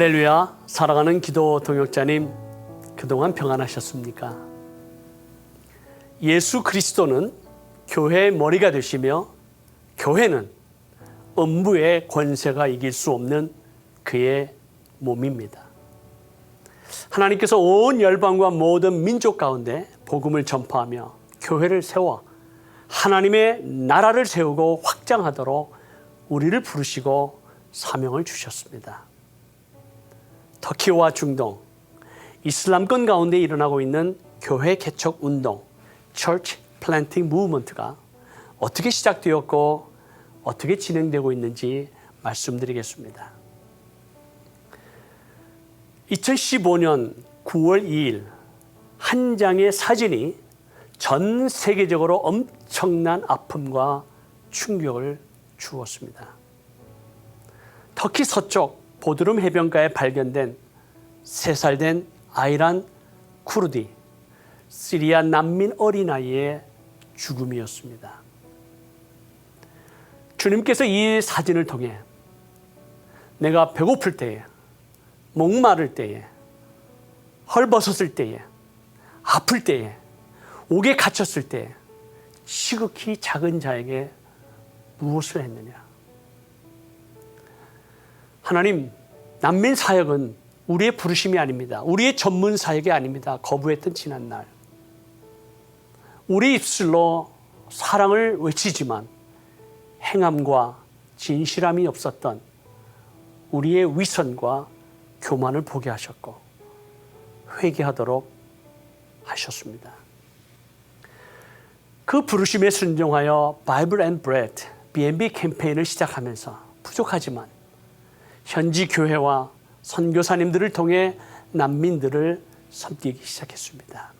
할렐루야, 사랑하는 기도 동역자님, 그동안 평안하셨습니까? 예수 그리스도는 교회의 머리가 되시며 교회는 음부의 권세가 이길 수 없는 그의 몸입니다. 하나님께서 온 열방과 모든 민족 가운데 복음을 전파하며 교회를 세워 하나님의 나라를 세우고 확장하도록 우리를 부르시고 사명을 주셨습니다. 터키와 중동, 이슬람권 가운데 일어나고 있는 교회 개척 운동, Church Planting Movement가 어떻게 시작되었고 어떻게 진행되고 있는지 말씀드리겠습니다. 2015년 9월 2일 한 장의 사진이 전 세계적으로 엄청난 아픔과 충격을 주었습니다. 터키 서쪽 보드름 해변가에 발견된 3살 된 아이란 쿠르디 시리아 난민 어린아이의 죽음이었습니다. 주님께서 이 사진을 통해 내가 배고플 때에 목마를 때에 헐벗었을 때에 아플 때에 옥에 갇혔을 때 시극히 작은 자에게 무엇을 했느냐? 하나님, 난민 사역은 우리의 부르심이 아닙니다. 우리의 전문 사역이 아닙니다. 거부했던 지난 날. 우리 입술로 사랑을 외치지만 행함과 진실함이 없었던 우리의 위선과 교만을 보게 하셨고 회개하도록 하셨습니다. 그 부르심에 순종하여 바이블 앤 브레드 B&B 캠페인을 시작하면서 부족하지만 현지 교회와 선교사님들을 통해 난민들을 섬기기 시작했습니다.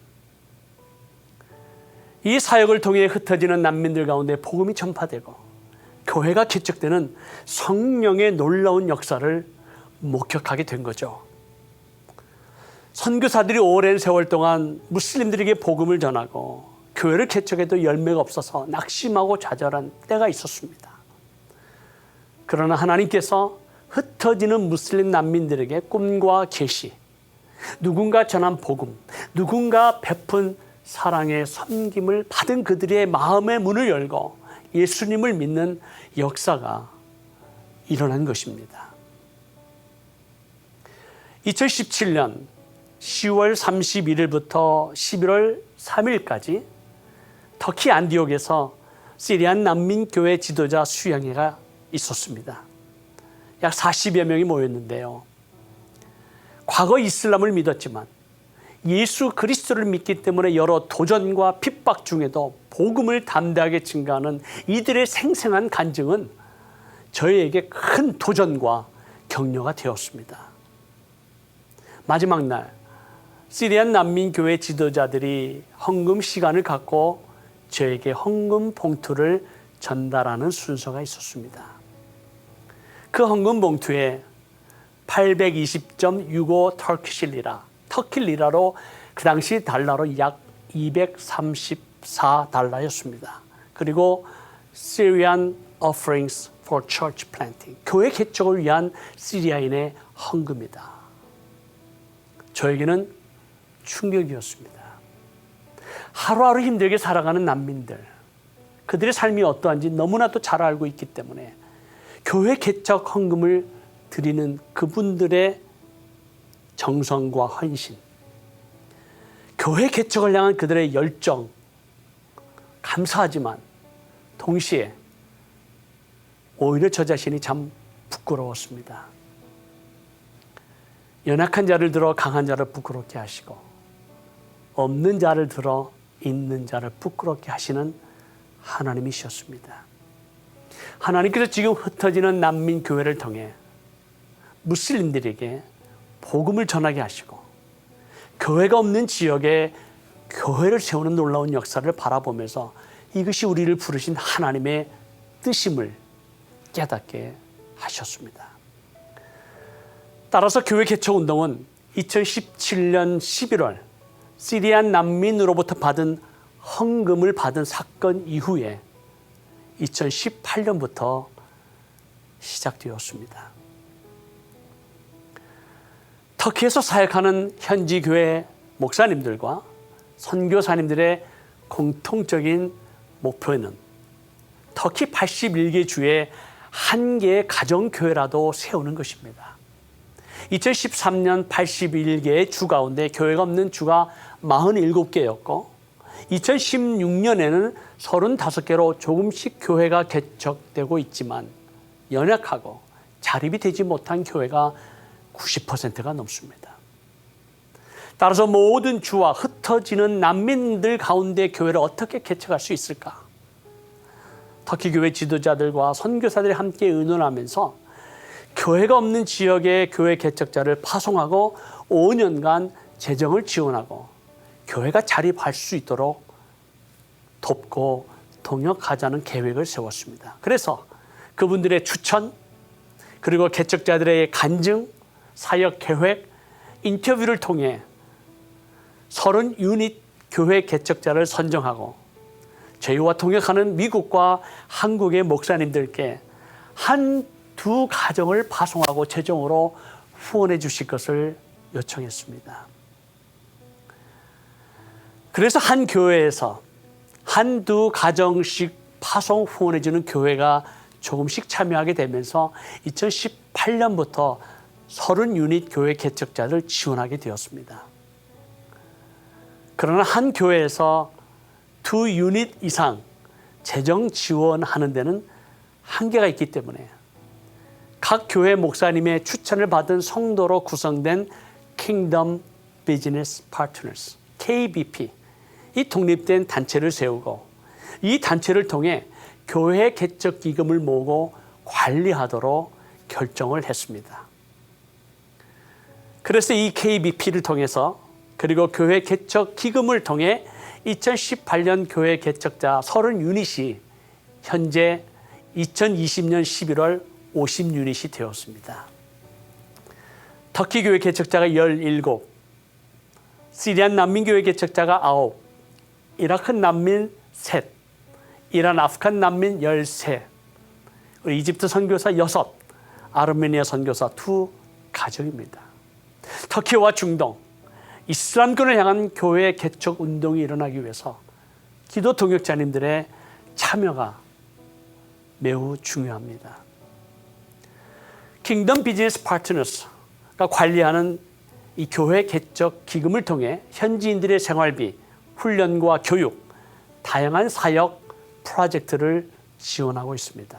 이 사역을 통해 흩어지는 난민들 가운데 복음이 전파되고 교회가 개척되는 성령의 놀라운 역사를 목격하게 된 거죠. 선교사들이 오랜 세월 동안 무슬림들에게 복음을 전하고 교회를 개척해도 열매가 없어서 낙심하고 좌절한 때가 있었습니다. 그러나 하나님께서 흩어지는 무슬림 난민들에게 꿈과 계시, 누군가 전한 복음, 누군가 베푼 사랑의 섬김을 받은 그들의 마음의 문을 열고 예수님을 믿는 역사가 일어난 것입니다. 2017년 10월 31일부터 11월 3일까지 터키 안디옥에서 시리안 난민교회 지도자 수양회가 있었습니다. 약 40여 명이 모였는데요. 과거 이슬람을 믿었지만 예수 그리스도를 믿기 때문에 여러 도전과 핍박 중에도 복음을 담대하게 증가하는 이들의 생생한 간증은 저희에게 큰 도전과 격려가 되었습니다. 마지막 날 시리안 난민 교회 지도자들이 헌금 시간을 갖고 저에게 헌금 봉투를 전달하는 순서가 있었습니다. 그 헌금 봉투에 820.65 터키시 리라, 터키 리라로 그 당시 달러로 약 234달러였습니다. 그리고 Syrian Offerings for Church Planting, 교회 개척을 위한 시리아인의 헌금이다. 저에게는 충격이었습니다. 하루하루 힘들게 살아가는 난민들, 그들의 삶이 어떠한지 너무나도 잘 알고 있기 때문에 교회 개척 헌금을 드리는 그분들의 정성과 헌신, 교회 개척을 향한 그들의 열정, 감사하지만 동시에 오히려 저 자신이 참 부끄러웠습니다. 연약한 자를 들어 강한 자를 부끄럽게 하시고 없는 자를 들어 있는 자를 부끄럽게 하시는 하나님이셨습니다. 하나님께서 지금 흩어지는 난민 교회를 통해 무슬림들에게 복음을 전하게 하시고 교회가 없는 지역에 교회를 세우는 놀라운 역사를 바라보면서 이것이 우리를 부르신 하나님의 뜻임을 깨닫게 하셨습니다. 따라서 교회 개척 운동은 2017년 11월 시리안 난민으로부터 받은 헌금을 받은 사건 이후에 2018년부터 시작되었습니다. 터키에서 사역하는 현지 교회 목사님들과 선교사님들의 공통적인 목표는 터키 81개 주에 한 개의 가정교회라도 세우는 것입니다. 2013년 81개의 주 가운데 교회가 없는 주가 47개였고 2016년에는 35개로 조금씩 교회가 개척되고 있지만 연약하고 자립이 되지 못한 교회가 90%가 넘습니다. 따라서 모든 주와 흩어지는 난민들 가운데 교회를 어떻게 개척할 수 있을까? 터키 교회 지도자들과 선교사들이 함께 의논하면서 교회가 없는 지역의 교회 개척자를 파송하고 5년간 재정을 지원하고 교회가 자립할 수 있도록 돕고 동역하자는 계획을 세웠습니다. 그래서 그분들의 추천 그리고 개척자들의 간증, 사역 계획, 인터뷰를 통해 30 유닛 교회 개척자를 선정하고 저희와 동역하는 미국과 한국의 목사님들께 한 두 가정을 파송하고 최종으로 후원해 주실 것을 요청했습니다. 그래서 한 교회에서 한두 가정씩 파송 후원해 주는 교회가 조금씩 참여하게 되면서 2018년부터 30 유닛 교회 개척자를 지원하게 되었습니다. 그러나 한 교회에서 두 유닛 이상 재정 지원하는 데는 한계가 있기 때문에 각 교회 목사님의 추천을 받은 성도로 구성된 Kingdom Business Partners KBP 이 독립된 단체를 세우고 이 단체를 통해 교회 개척 기금을 모으고 관리하도록 결정을 했습니다. 그래서 이 KBP를 통해서 그리고 교회 개척 기금을 통해 2018년 교회 개척자 30 유닛이 현재 2020년 11월 50 유닛이 되었습니다. 터키 교회 개척자가 17, 시리안 난민 교회 개척자가 9, 이라크 난민 셋, 이란 아프간 난민 13, 이집트 선교사 6, 아르메니아 선교사 두 가정입니다. 터키와 중동, 이슬람권을 향한 교회 개척 운동이 일어나기 위해서 기도 동역자님들의 참여가 매우 중요합니다. 킹덤 비즈니스 파트너스가 관리하는 이 교회 개척 기금을 통해 현지인들의 생활비, 훈련과 교육, 다양한 사역 프로젝트를 지원하고 있습니다.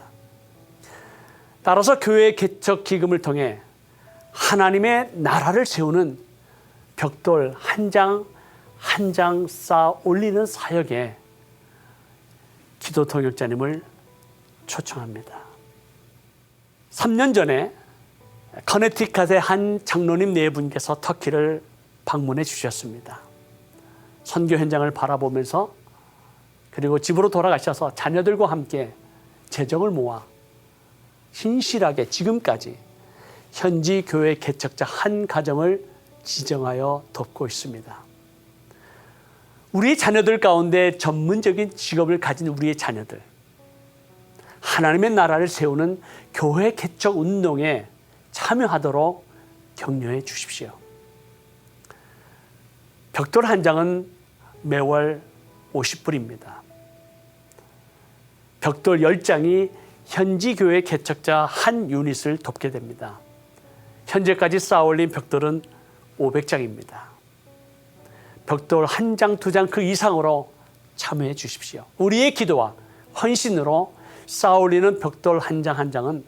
따라서 교회 개척 기금을 통해 하나님의 나라를 세우는 벽돌 한 장 한 장 쌓아 올리는 사역에 기도 통역자님을 초청합니다. 3년 전에 커네티컷의 한 장로님 네 분께서 터키를 방문해 주셨습니다. 선교 현장을 바라보면서 그리고 집으로 돌아가셔서 자녀들과 함께 재정을 모아 신실하게 지금까지 현지 교회 개척자 한 가정을 지정하여 돕고 있습니다. 우리 자녀들 가운데 전문적인 직업을 가진 우리의 자녀들, 하나님의 나라를 세우는 교회 개척 운동에 참여하도록 격려해 주십시오. 벽돌 한 장은 매월 50불입니다. 벽돌 10장이 현지 교회 개척자 한 유닛을 돕게 됩니다. 현재까지 쌓아 올린 벽돌은 500장입니다. 벽돌 한 장, 두 장 그 이상으로 참여해 주십시오. 우리의 기도와 헌신으로 쌓아 올리는 벽돌 한 장 한 장은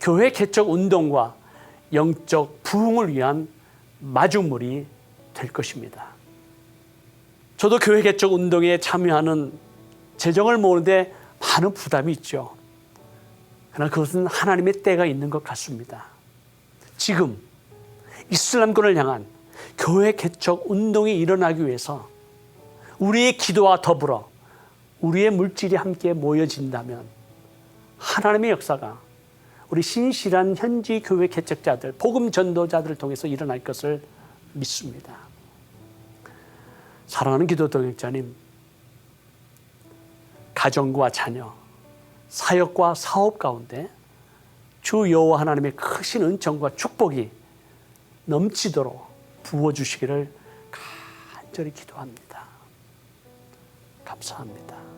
교회 개척 운동과 영적 부흥을 위한 마중물이 될 것입니다. 저도 교회 개척 운동에 참여하는 재정을 모으는데 많은 부담이 있죠. 그러나 그것은 하나님의 때가 있는 것 같습니다. 지금 이슬람권을 향한 교회 개척 운동이 일어나기 위해서 우리의 기도와 더불어 우리의 물질이 함께 모여진다면 하나님의 역사가 우리 신실한 현지 교회 개척자들, 복음 전도자들을 통해서 일어날 것을 믿습니다. 사랑하는 기도 동역자님, 가정과 자녀, 사역과 사업 가운데 주 여호와 하나님의 크신 은총과 축복이 넘치도록 부어 주시기를 간절히 기도합니다. 감사합니다.